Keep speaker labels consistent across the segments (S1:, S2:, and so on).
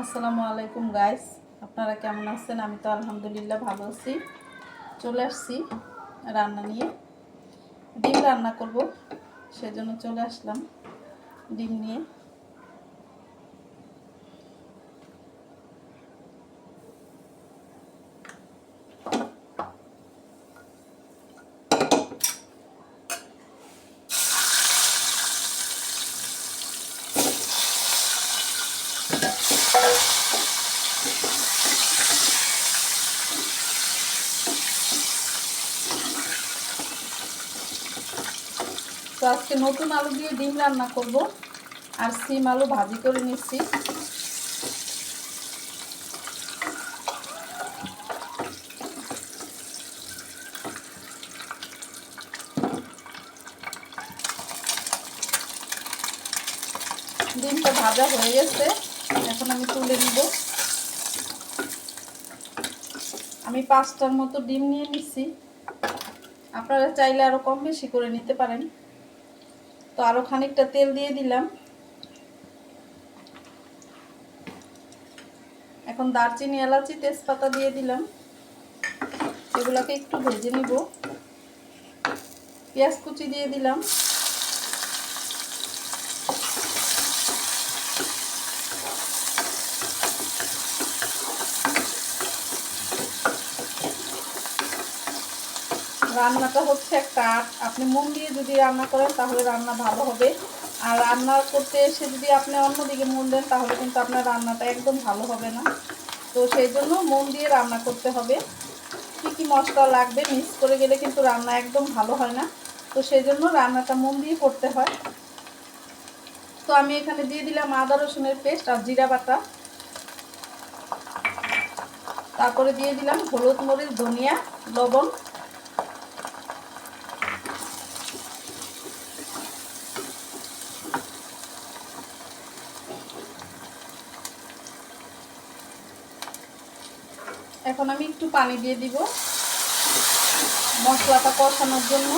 S1: আসসালামু আলাইকুম গাইস আপনারা কেমন আছেন? আমি তো আলহামদুলিল্লাহ ভালো আছি। চলে আসছি রান্না নিয়ে। ডিম রান্না করব, সেজন্য চলে আসলাম ডিম নিয়ে। তো আজকে নতুন আলু দিয়ে ডিম রান্না করব আর সিম আলু ভাজি করে নিচ্ছি। ডিমটা ভাজা হয়ে গেছে। এখন আমি তুলে নিব। আমি পাঁচটার মতো ডিম নিয়ে নিচ্ছি আপনারা চাইলে আরও কম বেশি করে নিতে পারেন। তো আরও খানিকটা তেল দিয়ে দিলাম। এখন দারচিনি, এলাচি, তেজপাতা দিয়ে দিলাম। এগুলোকে একটু ভেজে নিব। পেঁয়াজ কুচি দিয়ে দিলাম। রান্নাটা হচ্ছে একটা আর্ট আপনি মন দিয়ে যদি রান্না করেন, তাহলে রান্না ভালো হবে। আর রান্না করতে এসে যদি আপনি অন্যদিকে মন দেন, তাহলে কিন্তু আপনার রান্নাটা একদম ভালো হবে না। তো সেই জন্য মন দিয়ে রান্না করতে হবে। কী কী মশলা লাগবে মিক্স করে গেলে কিন্তু রান্না একদম ভালো হয় না। তো সেই জন্য রান্নাটা মন দিয়ে করতে হয়। তো আমি এখানে দিয়ে দিলাম আদা রসুনের পেস্ট আর জিরা বাটা। তারপরে দিয়ে দিলাম হলুদ মরিচ, ধনিয়া, লবণ। এখন আমি একটু পানি দিয়ে দিব মশলাটা কষানোর জন্য।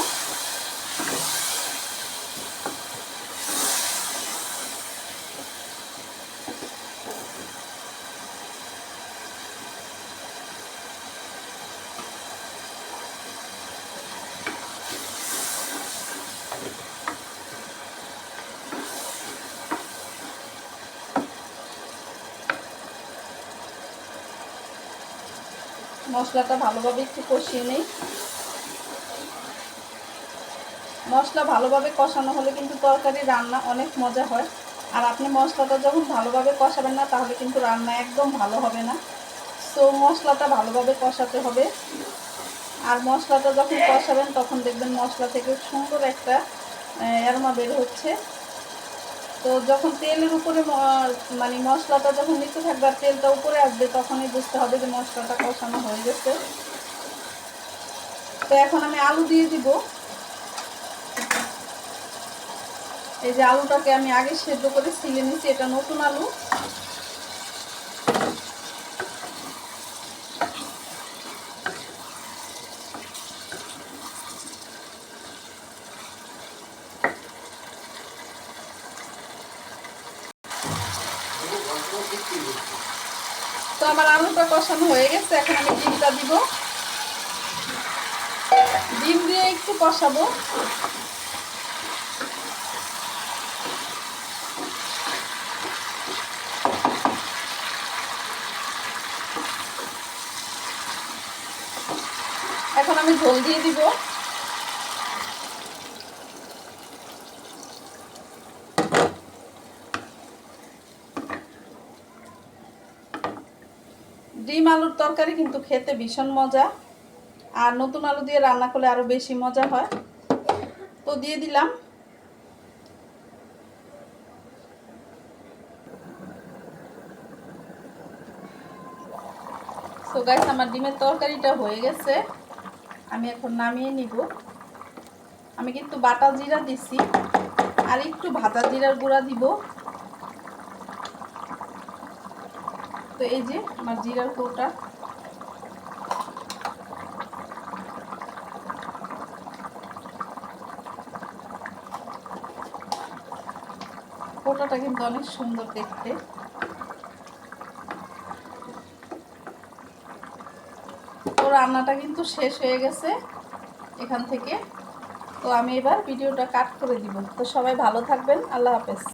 S1: মশলাটা ভালোভাবে একটু কষিয়ে নেই। মশলা ভালোভাবে কষানো হলে কিন্তু তরকারি রান্না অনেক মজা হয়। আর আপনি মশলাটা যখন ভালোভাবে কষাবেন না, তাহলে কিন্তু রান্না একদম ভালো হবে না। তো মশলাটা ভালোভাবে কষাতে হবে। আর মশলাটা যখন কষাবেন, তখন দেখবেন মশলা থেকে সুন্দর একটা অ্যারোমা বের হচ্ছে। তো যখন তেলের উপরে মানে মশলাটা যখন নিচে থাকবে আর তেলটা উপরে আসবে, তখনই বুঝতে হবে যে মশলাটা কষানো হয়ে গেছে। তো এখন আমি আলু দিয়ে দিব। এই যে আলুটাকে আমি আগে সেদ্ধ করে সিলে নিয়েছি, এটা নতুন আলু। তো আমার আলুটা কষানো হয়ে গেছে, এখন আমি ডিমটা দিব। ডিম দিয়ে একটু কষাবো। এখন আমি ঝোল দিয়ে দিব। ডিম আলুর তরকারি কিন্তু খেতে ভীষণ মজা। আর নতুন আলু দিয়ে রান্না করলে আরও বেশি মজা হয়। তো দিয়ে দিলাম। তো গাইস আমার ডিমের তরকারিটা হয়ে গেছে। আমি এখন নামিয়ে নিব। আমি কিন্তু বাটা জিরা দিছি। আর একটু ভাজা জিরার গুঁড়া দিব। তো এই যে আমার জিরার কোটা। পোটাটা কিন্তু অনেক সুন্দর দেখতে। তো রান্নাটা কিন্তু শেষ হয়ে গেছে এখান থেকে। তো আমি এবার ভিডিওটা কাট করে দিব। তো সবাই ভালো থাকবেন। আল্লাহ হাফেজ।